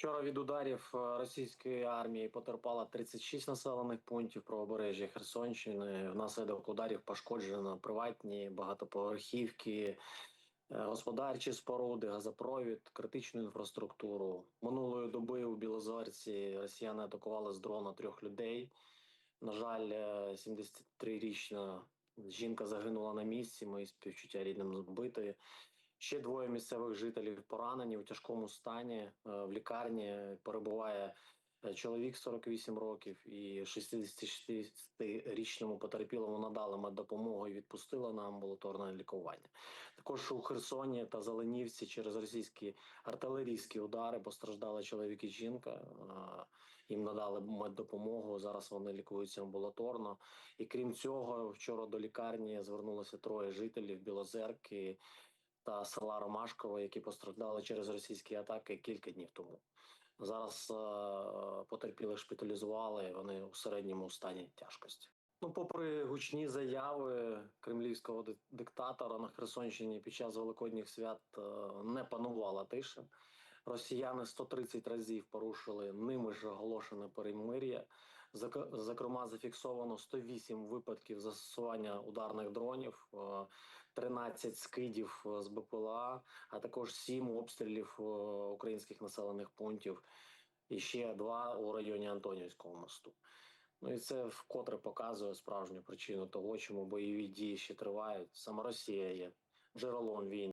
Вчора від ударів е, російської армії потерпало 36 населених пунктів правобережжя Херсонщини. Внаслідок ударів пошкоджено приватні багатоповерхівки, е, господарчі споруди, газопровід, критичну інфраструктуру. Минулої доби у Білозорці росіяни атакували з дрона трьох людей. На жаль, е, 73-річна жінка загинула на місці. Мої співчуття рідним збитої. Ще двоє місцевих жителів поранені у тяжкому стані. Е, В лікарні перебуває е, чоловік 48 років і 66-річному потерпілому надали меддопомогу і відпустили на амбулаторне лікування. Також у Херсоні та Зеленівці через російські артилерійські удари постраждали чоловік і жінка. Е, Їм надали меддопомогу. Зараз вони лікуються амбулаторно. І крім цього, вчора до лікарні звернулося троє жителів Білозерки та села Ромашкове, які постраждали через російські атаки кілька днів тому. Зараз е, потерпілих шпиталізували. Вони у середньому стані тяжкості. Ну, попри гучні заяви кремлівського диктатора на Херсонщині під час великодніх свят е, не панувала тиша. Росіяни 130 разів порушили ними ж оголошене перемир'я. Зокрема, зафіксовано 108 випадків застосування ударних дронів, е, 13 скидів е, з БПЛА, а також 7 обстрілів е, українських населених пунктів. І ще два у районі Антонівського мосту. Ну і це вкотре показує справжню причину того, чому бойові дії ще тривають. Саме Росія є джерелом війни.